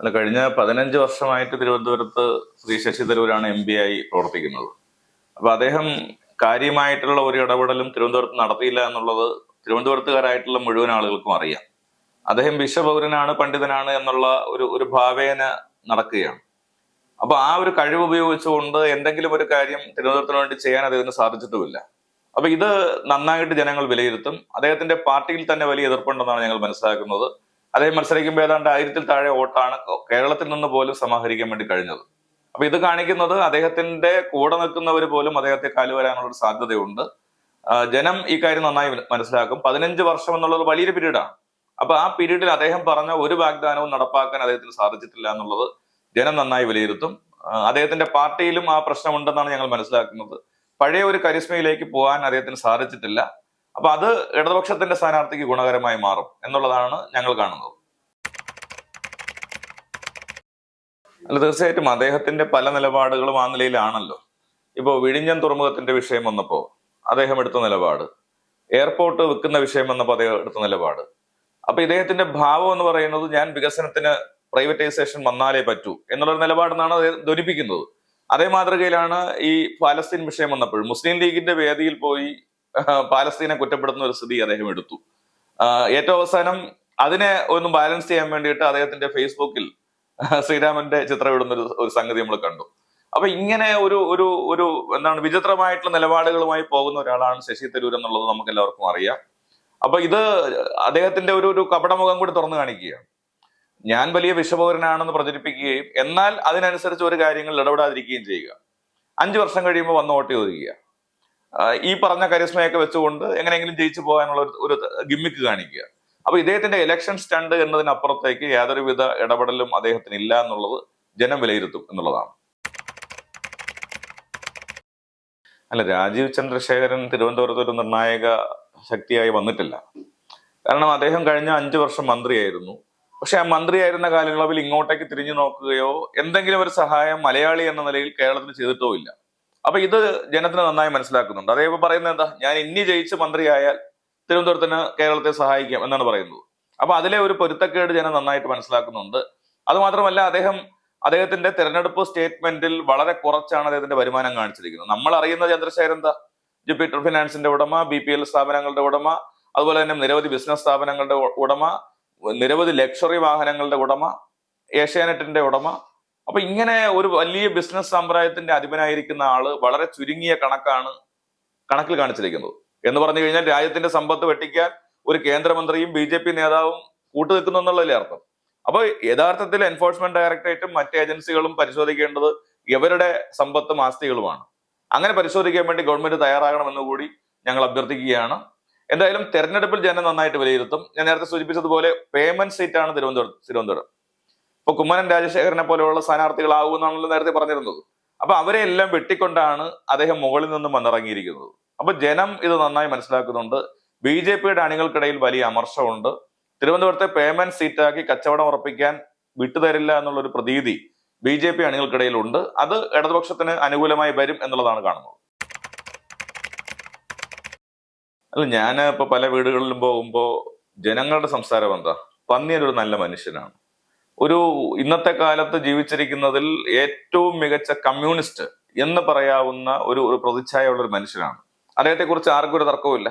അല്ല കഴിഞ്ഞ പതിനഞ്ച് വർഷമായിട്ട് തിരുവനന്തപുരത്ത് ശ്രീ ശശി തരൂരാണ് എം പി ആയി പ്രവർത്തിക്കുന്നത്. അപ്പൊ അദ്ദേഹം കാര്യമായിട്ടുള്ള ഒരു ഇടപെടലും തിരുവനന്തപുരത്ത് നടത്തിയില്ല എന്നുള്ളത് തിരുവനന്തപുരത്തുകാരായിട്ടുള്ള മുഴുവൻ ആളുകൾക്കും അറിയാം. അദ്ദേഹം വിശ്വപൗരനാണ് പണ്ഡിതനാണ് എന്നുള്ള ഒരു ഒരു ഭാവേന നടക്കുകയാണ്. അപ്പൊ ആ ഒരു കഴിവ് ഉപയോഗിച്ചുകൊണ്ട് എന്തെങ്കിലും ഒരു കാര്യം തിരുവനന്തപുരത്തിന് വേണ്ടി ചെയ്യാൻ അദ്ദേഹത്തിന് സാധിച്ചിട്ടുമില്ല. അപ്പൊ ഇത് നന്നായിട്ട് ജനങ്ങൾ വിലയിരുത്തും. അദ്ദേഹത്തിന്റെ പാർട്ടിയിൽ തന്നെ വലിയ എതിർപ്പുണ്ടെന്നാണ് ഞങ്ങൾ മനസ്സിലാക്കുന്നത്. അദ്ദേഹം മത്സരിക്കുമ്പോൾ ഏതാണ്ട് ആയിരത്തിൽ താഴെ വോട്ടാണ് കേരളത്തിൽ നിന്ന് പോലും സമാഹരിക്കാൻ വേണ്ടി കഴിഞ്ഞത്. അപ്പൊ ഇത് കാണിക്കുന്നത് അദ്ദേഹത്തിന്റെ കൂടെ നിൽക്കുന്നവർ പോലും അദ്ദേഹത്തെ കാലുവരാനുള്ള ഒരു സാധ്യതയുണ്ട്. ജനം ഈ കാര്യം നന്നായി മനസ്സിലാക്കും. പതിനഞ്ച് വർഷം എന്നുള്ളത് വലിയൊരു പീരീഡാണ്. അപ്പൊ ആ പീരീഡിൽ അദ്ദേഹം പറഞ്ഞ ഒരു വാഗ്ദാനവും നടപ്പാക്കാൻ അദ്ദേഹത്തിന് സാധിച്ചിട്ടില്ല എന്നുള്ളത് ജനം നന്നായി വിലയിരുത്തും. അദ്ദേഹത്തിന്റെ പാർട്ടിയിലും ആ പ്രശ്നമുണ്ടെന്നാണ് ഞങ്ങൾ മനസ്സിലാക്കുന്നത്. പഴയ ഒരു കരിസ്മയിലേക്ക് പോകാൻ അദ്ദേഹത്തിന് സാധിച്ചിട്ടില്ല. അപ്പൊ അത് ഇടതുപക്ഷത്തിന്റെ സ്ഥാനാർത്ഥിക്ക് ഗുണകരമായി മാറും എന്നുള്ളതാണ് ഞങ്ങൾ കാണുന്നത്. അല്ല തീർച്ചയായിട്ടും അദ്ദേഹത്തിന്റെ പല നിലപാടുകളും ആ നിലയിലാണല്ലോ. ഇപ്പോ വിഴിഞ്ഞം തുറമുഖത്തിന്റെ വിഷയം വന്നപ്പോ അദ്ദേഹം എടുത്ത നിലപാട് എയർപോർട്ട് വിൽക്കുന്ന വിഷയം വന്നപ്പോൾ അദ്ദേഹം എടുത്ത നിലപാട്. അപ്പൊ ഇദ്ദേഹത്തിന്റെ ഭാവം എന്ന് പറയുന്നത് ഞാൻ വികസനത്തിന് പ്രൈവറ്റൈസേഷൻ വന്നാലേ പറ്റൂ എന്നുള്ളൊരു നിലപാടെന്നാണ് അദ്ദേഹം ധ്വനിപ്പിക്കുന്നത്. അതേ മാതൃകയിലാണ് ഈ പാലസ്തീൻ വിഷയം വന്നപ്പോൾ മുസ്ലിം ലീഗിന്റെ വേദിയിൽ പോയി പാലസ്തീനെ കുറ്റപ്പെടുത്തുന്ന ഒരു സ്ഥിതി അദ്ദേഹം എടുത്തു. ഏറ്റവും അവസാനം അതിനെ ഒന്ന് ബാലൻസ് ചെയ്യാൻ വേണ്ടിയിട്ട് അദ്ദേഹത്തിന്റെ ഫേസ്ബുക്കിൽ ശ്രീരാമന്റെ ചിത്രം ഇടുന്ന ഒരു സംഗതി നമ്മൾ കണ്ടു. അപ്പൊ ഇങ്ങനെ ഒരു ഒരു ഒരു എന്താണ് വിചിത്രമായിട്ടുള്ള നിലപാടുകളുമായി പോകുന്ന ഒരാളാണ് ശശി തരൂർ എന്നുള്ളത് നമുക്ക് എല്ലാവർക്കും അറിയാം. അപ്പൊ ഇത് അദ്ദേഹത്തിന്റെ ഒരു ഒരു കപടമുഖം കൂടി തുറന്നു കാണിക്കുകയാണ്. ഞാൻ വലിയ വിഷപൗരനാണെന്ന് പ്രചരിപ്പിക്കുകയും എന്നാൽ അതിനനുസരിച്ച് ഒരു കാര്യങ്ങളിൽ ഇടപെടാതിരിക്കുകയും ചെയ്യുക. അഞ്ചു വർഷം കഴിയുമ്പോൾ വന്ന് വോട്ട് ചോദിക്കുക. ഈ പറഞ്ഞ കരിസ്മയൊക്കെ വെച്ചുകൊണ്ട് എങ്ങനെയെങ്കിലും ജയിച്ചു പോകാനുള്ള ഒരു- ഗിമ്മിക്ക് കാണിക്കുക. അപ്പൊ ഇദ്ദേഹത്തിന്റെ ഇലക്ഷൻ സ്റ്റണ്ട് എന്നതിനപ്പുറത്തേക്ക് യാതൊരുവിധ ഇടപെടലും അദ്ദേഹത്തിന് ഇല്ല എന്നുള്ളത് ജനം വിലയിരുത്തും എന്നുള്ളതാണ്. അല്ല രാജീവ് ചന്ദ്രശേഖരൻ തിരുവനന്തപുരത്ത് ഒരു നിർണായക ശക്തിയായി വന്നിട്ടില്ല. കാരണം അദ്ദേഹം കഴിഞ്ഞ അഞ്ചു വർഷം മന്ത്രിയായിരുന്നു. പക്ഷെ ആ മന്ത്രിയായിരുന്ന കാലയളവിൽ ഇങ്ങോട്ടേക്ക് തിരിഞ്ഞു നോക്കുകയോ എന്തെങ്കിലും ഒരു സഹായം മലയാളി എന്ന നിലയിൽ കേരളത്തിന് ചെയ്തിട്ടോ ഇല്ല. അപ്പൊ ഇത് ജനത്തിന് നന്നായി മനസ്സിലാക്കുന്നുണ്ട്. അതേപോലെ പറയുന്നത് എന്താ? ഞാൻ ഇനി ജയിച്ച് മന്ത്രിയായാൽ തിരുവനന്തപുരത്തിന് കേരളത്തെ സഹായിക്കാം എന്നാണ് പറയുന്നത്. അപ്പൊ അതിലെ ഒരു പൊരുത്തക്കേട് ജനം നന്നായിട്ട് മനസ്സിലാക്കുന്നുണ്ട്. അത് മാത്രമല്ല അദ്ദേഹം അദ്ദേഹത്തിന്റെ തെരഞ്ഞെടുപ്പ് സ്റ്റേറ്റ്മെന്റിൽ വളരെ കുറച്ചാണ് അദ്ദേഹത്തിന്റെ വരുമാനം കാണിച്ചിരിക്കുന്നത്. നമ്മൾ അറിയുന്ന ചന്ദ്രശേഖരൻ എന്താ? ജുപ്പിറ്റർ ഫിനാൻസിന്റെ ഉടമ ബി പി എൽ സ്ഥാപനങ്ങളുടെ ഉടമ അതുപോലെ തന്നെ നിരവധി ബിസിനസ് സ്ഥാപനങ്ങളുടെ ഉടമ നിരവധി ലക്ഷറി വാഹനങ്ങളുടെ ഉടമ ഏഷ്യാനെറ്റിന്റെ ഉടമ അപ്പൊ ഇങ്ങനെ ഒരു വലിയ ബിസിനസ് സമ്പ്രദായത്തിന്റെ അധിപനായിരിക്കുന്ന ആൾ വളരെ ചുരുങ്ങിയ കണക്കാണ് കണക്കിൽ കാണിച്ചിരിക്കുന്നത്. എന്ന് പറഞ്ഞു കഴിഞ്ഞാൽ രാജ്യത്തിന്റെ സമ്പത്ത് വെട്ടിക്കാൻ ഒരു കേന്ദ്രമന്ത്രിയും ബി ജെ പി നേതാവും കൂട്ടുനിൽക്കുന്നു എന്നുള്ളതിലെ അർത്ഥം. അപ്പൊ യഥാർത്ഥത്തിൽ എൻഫോഴ്സ്മെന്റ് ഡയറക്ടറേറ്റും മറ്റ് ഏജൻസികളും പരിശോധിക്കേണ്ടത് ഇവരുടെ സമ്പത്തും ആസ്തികളുമാണ്. അങ്ങനെ പരിശോധിക്കാൻ വേണ്ടി ഗവൺമെന്റ് തയ്യാറാകണമെന്ന് കൂടി ഞങ്ങൾ അഭ്യർത്ഥിക്കുകയാണ്. എന്തായാലും തെരഞ്ഞെടുപ്പിൽ ജനം നന്നായിട്ട് വിലയിരുത്തും. ഞാൻ നേരത്തെ സൂചിപ്പിച്ചതുപോലെ പേയ്മെന്റ് സീറ്റാണ് തിരുവനന്തപുരം തിരുവനന്തപുരം. ഇപ്പൊ കുമ്മനം രാജശേഖരനെ പോലെയുള്ള സ്ഥാനാർത്ഥികളാവുമെന്നാണല്ലോ നേരത്തെ പറഞ്ഞിരുന്നത്. അപ്പൊ അവരെ എല്ലാം വെട്ടിക്കൊണ്ടാണ് അദ്ദേഹം മുകളിൽ നിന്നും വന്നിറങ്ങിയിരിക്കുന്നത്. അപ്പൊ ജനം ഇത് നന്നായി മനസ്സിലാക്കുന്നുണ്ട്. ബി ജെ പിയുടെ അണികൾക്കിടയിൽ വലിയ അമർഷമുണ്ട്. തിരുവനന്തപുരത്തെ പേയ്മെന്റ് സീറ്റാക്കി കച്ചവടം ഉറപ്പിക്കാൻ വിട്ടുതരില്ല എന്നുള്ള ഒരു പ്രതീതി ബി ജെ പി അണികൾക്കിടയിലുണ്ട് അത് ഇടതുപക്ഷത്തിന് അനുകൂലമായി വരും എന്നുള്ളതാണ് കാണുന്നത്. അല്ല ഞാൻ ഇപ്പൊ പല വീടുകളിലും പോകുമ്പോൾ ജനങ്ങളുടെ സംസാരം എന്താ? പന്നിയൻ ഒരു നല്ല മനുഷ്യനാണ്. ഒരു ഇന്നത്തെ കാലത്ത് ജീവിച്ചിരിക്കുന്നതിൽ ഏറ്റവും മികച്ച കമ്മ്യൂണിസ്റ്റ് എന്ന് പറയാവുന്ന ഒരു ഒരു പ്രതിച്ഛായുള്ള ഒരു മനുഷ്യനാണ്. അദ്ദേഹത്തെ കുറിച്ച് ആർക്കും ഒരു തർക്കവുമില്ല.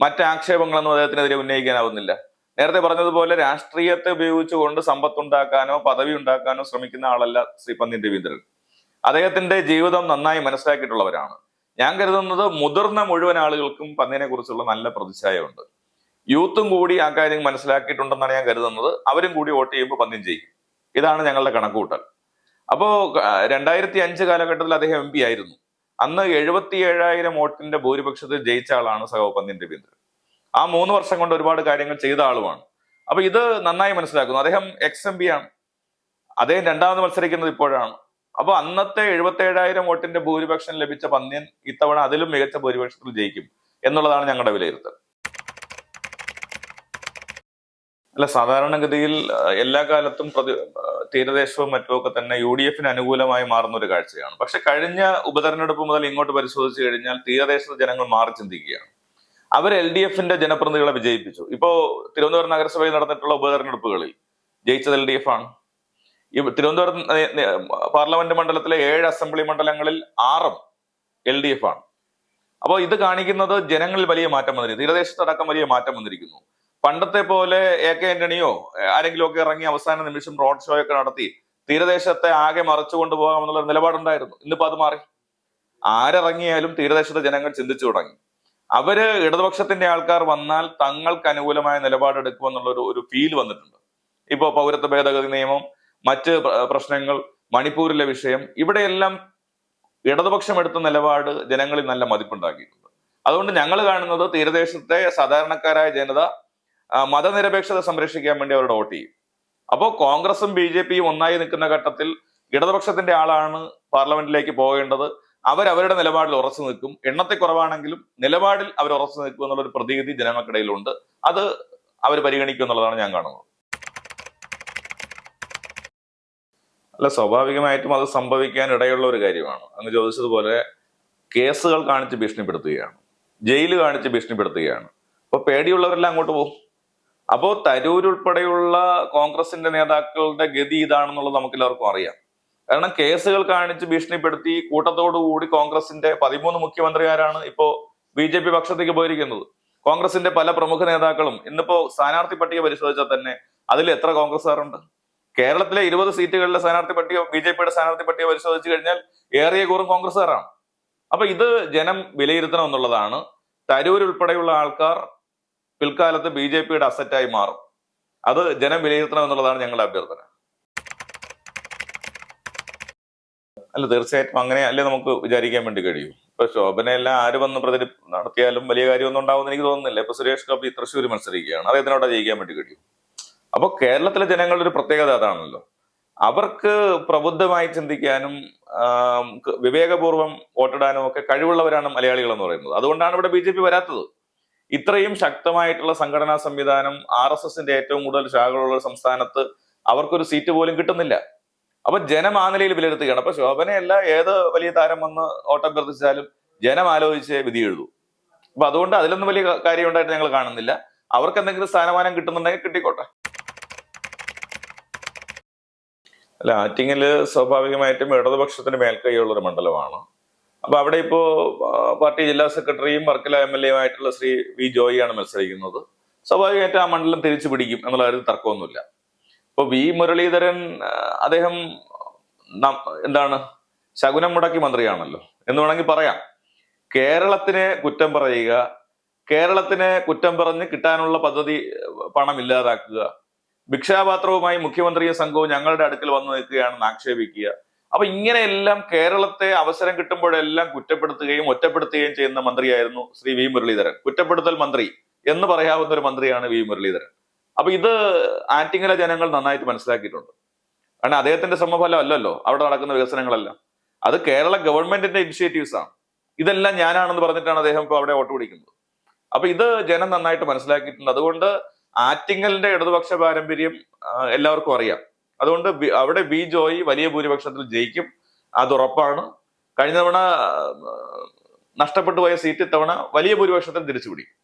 മറ്റ് ആക്ഷേപങ്ങളൊന്നും അദ്ദേഹത്തിനെതിരെ ഉന്നയിക്കാനാവുന്നില്ല. നേരത്തെ പറഞ്ഞതുപോലെ രാഷ്ട്രീയത്തെ ഉപയോഗിച്ചുകൊണ്ട് സമ്പത്തുണ്ടാക്കാനോ പദവി ഉണ്ടാക്കാനോ ശ്രമിക്കുന്ന ആളല്ല ശ്രീ പന്ന്യൻ രവീന്ദ്രൻ. അദ്ദേഹത്തിന്റെ ജീവിതം നന്നായി മനസ്സിലാക്കിയിട്ടുള്ളവരാണ്. ഞാൻ കരുതുന്നത് മുതിർന്ന മുഴുവൻ ആളുകൾക്കും പന്നിനെ കുറിച്ചുള്ള നല്ല പ്രതിച്ഛായമുണ്ട് യൂത്തും കൂടി ആ കാര്യം മനസ്സിലാക്കിയിട്ടുണ്ടെന്നാണ് ഞാൻ കരുതുന്നത്. അവരും കൂടി വോട്ട് ചെയ്യുമ്പോൾ പന്ത്യം ചെയ്യും ഇതാണ് ഞങ്ങളുടെ കണക്കുകൂട്ടൽ. അപ്പോൾ രണ്ടായിരത്തി അഞ്ച് കാലഘട്ടത്തിൽ അദ്ദേഹം എം പി ആയിരുന്നു. അന്ന് എഴുപത്തി ഏഴായിരം വോട്ടിന്റെ ഭൂരിപക്ഷത്തിൽ ജയിച്ച ആളാണ് സഹോ പന്ന്യൻ രവീന്ദ്രൻ. ആ മൂന്ന് വർഷം കൊണ്ട് ഒരുപാട് കാര്യങ്ങൾ ചെയ്ത ആളുമാണ്. അപ്പൊ ഇത് നന്നായി മനസ്സിലാക്കുന്നു. അദ്ദേഹം എക്സ് എം പി ആണ്. അദ്ദേഹം രണ്ടാമത് മത്സരിക്കുന്നത് ഇപ്പോഴാണ്. അപ്പൊ അന്നത്തെ എഴുപത്തി ഏഴായിരം വോട്ടിന്റെ ഭൂരിപക്ഷം ലഭിച്ച പന്ത്യൻ ഇത്തവണ അതിലും മികച്ച ഭൂരിപക്ഷത്തിൽ ജയിക്കും എന്നുള്ളതാണ് ഞങ്ങളുടെ വിലയിരുത്തൽ. അല്ല സാധാരണഗതിയിൽ എല്ലാ കാലത്തും പ്രതി തീരദേശവും മറ്റുമൊക്കെ തന്നെ യു ഡി എഫിന് അനുകൂലമായി മാറുന്ന ഒരു കാഴ്ചയാണ്. പക്ഷെ കഴിഞ്ഞ ഉപതെരഞ്ഞെടുപ്പ് മുതൽ ഇങ്ങോട്ട് പരിശോധിച്ചു കഴിഞ്ഞാൽ തീരദേശ ജനങ്ങൾ മാറി ചിന്തിക്കുകയാണ്. അവർ എൽ ഡി എഫിന്റെ ജനപ്രതിനിധികളെ വിജയിപ്പിച്ചു. ഇപ്പോ തിരുവനന്തപുരം നഗരസഭയിൽ നടന്നിട്ടുള്ള ഉപതെരഞ്ഞെടുപ്പുകളിൽ ജയിച്ചത് എൽ ഡി എഫ് ആണ് തിരുവനന്തപുരം പാർലമെന്റ് മണ്ഡലത്തിലെ ഏഴ് അസംബ്ലി മണ്ഡലങ്ങളിൽ ആറും എൽ ഡി എഫ് ആണ് അപ്പോൾ ഇത് കാണിക്കുന്നത് ജനങ്ങളിൽ വലിയ മാറ്റം വന്നിരിക്കുന്നു. തീരദേശത്തടക്കം വലിയ മാറ്റം വന്നിരിക്കുന്നു. പണ്ടത്തെ പോലെ എ കെ ആന്റണിയോ ആരെങ്കിലും ഒക്കെ ഇറങ്ങി അവസാന നിമിഷം റോഡ് ഷോ ഒക്കെ നടത്തി തീരദേശത്തെ ആകെ മറച്ചു കൊണ്ടുപോകാമെന്നുള്ള നിലപാടുണ്ടായിരുന്നു. ഇന്നിപ്പോ അത് മാറി. ആരിറങ്ങിയാലും തീരദേശത്തെ ജനങ്ങൾ ചിന്തിച്ചു തുടങ്ങി. അവർ ഇടതുപക്ഷത്തിന്റെ ആൾക്കാർ വന്നാൽ തങ്ങൾക്ക് അനുകൂലമായ നിലപാടെടുക്കുമെന്നുള്ള ഒരു ഒരു ഫീൽ വന്നിട്ടുണ്ട്. ഇപ്പോ പൗരത്വ ഭേദഗതി നിയമം മറ്റ് പ്രശ്നങ്ങൾ മണിപ്പൂരിലെ വിഷയം ഇവിടെയെല്ലാം ഇടതുപക്ഷം എടുത്ത നിലപാട് ജനങ്ങളിൽ നല്ല മതിപ്പുണ്ടാക്കിയിട്ടുണ്ട്. അതുകൊണ്ട് ഞങ്ങൾ കാണുന്നത് തീരദേശത്തെ സാധാരണക്കാരായ ജനത മതനിരപേക്ഷത സംരക്ഷിക്കാൻ വേണ്ടി അവരുടെ വോട്ട് ചെയ്യും. അപ്പോൾ കോൺഗ്രസും ബി ജെ പിയും ഒന്നായി നിൽക്കുന്ന ഘട്ടത്തിൽ ഇടതുപക്ഷത്തിന്റെ ആളാണ് പാർലമെന്റിലേക്ക് പോകേണ്ടത്. അവരവരുടെ നിലപാടിൽ ഉറച്ചു നിൽക്കും. എണ്ണത്തെ കുറവാണെങ്കിലും നിലപാടിൽ അവർ ഉറച്ചു നിൽക്കും എന്നുള്ള ഒരു പ്രതീതി ജനങ്ങൾക്കിടയിലുണ്ട്. അത് അവർ പരിഗണിക്കും എന്നുള്ളതാണ് ഞാൻ കാണുന്നത്. അല്ല സ്വാഭാവികമായിട്ടും അത് സംഭവിക്കാൻ ഇടയുള്ള ഒരു കാര്യമാണ്. അങ്ങ് ചോദിച്ചതുപോലെ കേസുകൾ കാണിച്ച് ഭീഷണിപ്പെടുത്തുകയാണ്. ജയിൽ കാണിച്ച് ഭീഷണിപ്പെടുത്തുകയാണ്. അപ്പൊ പേടിയുള്ളവരെല്ലാം അങ്ങോട്ട് പോകും. അപ്പോ തരൂർ ഉൾപ്പെടെയുള്ള കോൺഗ്രസിന്റെ നേതാക്കളുടെ ഗതി ഇതാണെന്നുള്ളത് നമുക്ക് എല്ലാവർക്കും അറിയാം. കാരണം കേസുകൾ കാണിച്ച് ഭീഷണിപ്പെടുത്തി കൂട്ടത്തോടുകൂടി കോൺഗ്രസിന്റെ പതിമൂന്ന് മുഖ്യമന്ത്രിമാരാണ് ഇപ്പോ ബി ജെ പി പക്ഷത്തേക്ക് പോയിരിക്കുന്നത്. കോൺഗ്രസിന്റെ പല പ്രമുഖ നേതാക്കളും ഇന്നിപ്പോ സ്ഥാനാർത്ഥി പട്ടിക പരിശോധിച്ചാൽ തന്നെ അതിൽ എത്ര കോൺഗ്രസ്സുകാരുണ്ട്? കേരളത്തിലെ ഇരുപത് സീറ്റുകളിലെ സ്ഥാനാർത്ഥി പട്ടിക ബി ജെ പിയുടെ സ്ഥാനാർത്ഥി പട്ടിക പരിശോധിച്ചു കഴിഞ്ഞാൽ ഏറിയ കൂറും കോൺഗ്രസ്സുകാരാണ്. അപ്പൊ ഇത് ജനം വിലയിരുത്തണം എന്നുള്ളതാണ്. തരൂർ ഉൾപ്പെടെയുള്ള ആൾക്കാർ പിൽക്കാലത്ത് ബി ജെ പിയുടെ അസറ്റായി മാറും. അത് ജനം വിലയിരുത്തണം എന്നുള്ളതാണ് ഞങ്ങളുടെ അഭ്യർത്ഥന. അല്ല തീർച്ചയായിട്ടും അങ്ങനെ അല്ലേ നമുക്ക് വിചാരിക്കാൻ വേണ്ടി കഴിയും? ഇപ്പൊ ശോഭനയെല്ലാം ആര് വന്ന് പ്രചരി നടത്തിയാലും വലിയ കാര്യമൊന്നും ഉണ്ടാവുമെന്ന് എനിക്ക് തോന്നുന്നില്ല. ഇപ്പൊ സുരേഷ് ഗോപി തൃശ്ശൂർ മത്സരിക്കുകയാണ്. അദ്ദേഹത്തിനോട് ജയിക്കാൻ വേണ്ടി കഴിയും? അപ്പൊ കേരളത്തിലെ ജനങ്ങളുടെ ഒരു പ്രത്യേകത അതാണല്ലോ. അവർക്ക് പ്രബുദ്ധമായി ചിന്തിക്കാനും വിവേകപൂർവം വോട്ടിടാനും ഒക്കെ കഴിവുള്ളവരാണ് മലയാളികൾ എന്ന് പറയുന്നത്. അതുകൊണ്ടാണ് ഇവിടെ ബി ജെ പി വരാത്തത്. ഇത്രയും ശക്തമായിട്ടുള്ള സംഘടനാ സംവിധാനം ആർ എസ് എസിന്റെ ഏറ്റവും കൂടുതൽ ശാഖകളുള്ള സംസ്ഥാനത്ത് അവർക്കൊരു സീറ്റ് പോലും കിട്ടുന്നില്ല. അപ്പൊ ജനം ആ നിലയിൽ വിലയിരുത്തുകയാണ്. അപ്പൊ ശോഭനയല്ല ഏത് വലിയ താരം വന്ന് ഓട്ടഭ്യർത്ഥിച്ചാലും ജനം ആലോചിച്ച് വിധി എഴുതൂ അപ്പൊ അതുകൊണ്ട് അതിലൊന്നും വലിയ കാര്യം ഉണ്ടായിട്ട് ഞങ്ങൾ കാണുന്നില്ല. അവർക്ക് എന്തെങ്കിലും സ്ഥാനമാനം കിട്ടുന്നുണ്ടെങ്കിൽ കിട്ടിക്കോട്ടെ. അല്ല ആറ്റിങ്ങിൽ സ്വാഭാവികമായിട്ടും ഇടതുപക്ഷത്തിന് മേൽക്കൈയുള്ള ഒരു മണ്ഡലമാണ്. അപ്പൊ അവിടെ ഇപ്പോ പാർട്ടി ജില്ലാ സെക്രട്ടറിയും വർക്കല എം എൽ എയുമായിട്ടുള്ള ശ്രീ വി ജോയിയാണ് മത്സരിക്കുന്നത്. സ്വാഭാവികമായിട്ട് ആ മണ്ഡലം തിരിച്ചു പിടിക്കും എന്നുള്ള ഒരു തർക്കമൊന്നുമില്ല. ഇപ്പൊ വി മുരളീധരൻ അദ്ദേഹം എന്താണ് ശകുനം മുടക്കി മന്ത്രിയാണല്ലോ. എന്ന് വേണമെങ്കിൽ പറയാം. കേരളത്തിനെ കുറ്റം പറയുക കേരളത്തിനെ കുറ്റം പറഞ്ഞ് കിട്ടാനുള്ള പദ്ധതി പണം ഇല്ലാതാക്കുക ഭിക്ഷാപാത്രവുമായി മുഖ്യമന്ത്രിയും സംഘവും ഞങ്ങളുടെ അടുക്കൽ വന്നു നിൽക്കുകയാണെന്ന് ആക്ഷേപിക്കുക അപ്പൊ ഇങ്ങനെയെല്ലാം കേരളത്തെ അവസരം കിട്ടുമ്പോഴെല്ലാം കുറ്റപ്പെടുത്തുകയും ഒറ്റപ്പെടുത്തുകയും ചെയ്യുന്ന മന്ത്രിയായിരുന്നു ശ്രീ വി മുരളീധരൻ. കുറ്റപ്പെടുത്തൽ മന്ത്രി എന്ന് പറയാവുന്ന ഒരു മന്ത്രിയാണ് വി മുരളീധരൻ. അപ്പൊ ഇത് ആറ്റിങ്ങല ജനങ്ങൾ നന്നായിട്ട് മനസ്സിലാക്കിയിട്ടുണ്ട്. കാരണം അദ്ദേഹത്തിന്റെ ശ്രമഫലം അല്ലല്ലോ അവിടെ നടക്കുന്ന വികസനങ്ങളെല്ലാം. അത് കേരള ഗവൺമെന്റിന്റെ ഇനിഷ്യേറ്റീവ്സ് ആണ്. ഇതെല്ലാം ഞാനാണെന്ന് പറഞ്ഞിട്ടാണ് അദ്ദേഹം ഇപ്പോൾ അവിടെ വോട്ട് പിടിക്കുന്നത്. അപ്പൊ ഇത് ജനം നന്നായിട്ട് മനസ്സിലാക്കിയിട്ടുണ്ട്. അതുകൊണ്ട് ആറ്റിങ്ങലിന്റെ ഇടതുപക്ഷ പാരമ്പര്യം എല്ലാവർക്കും അറിയാം. അതുകൊണ്ട് അവിടെ ബി ജോയി വലിയ ഭൂരിപക്ഷത്തിൽ ജയിക്കും. അത് ഉറപ്പാണ് കഴിഞ്ഞ തവണ നഷ്ടപ്പെട്ടു പോയ സീറ്റ് ഇത്തവണ വലിയ ഭൂരിപക്ഷത്തിൽ തിരിച്ചു പിടിക്കും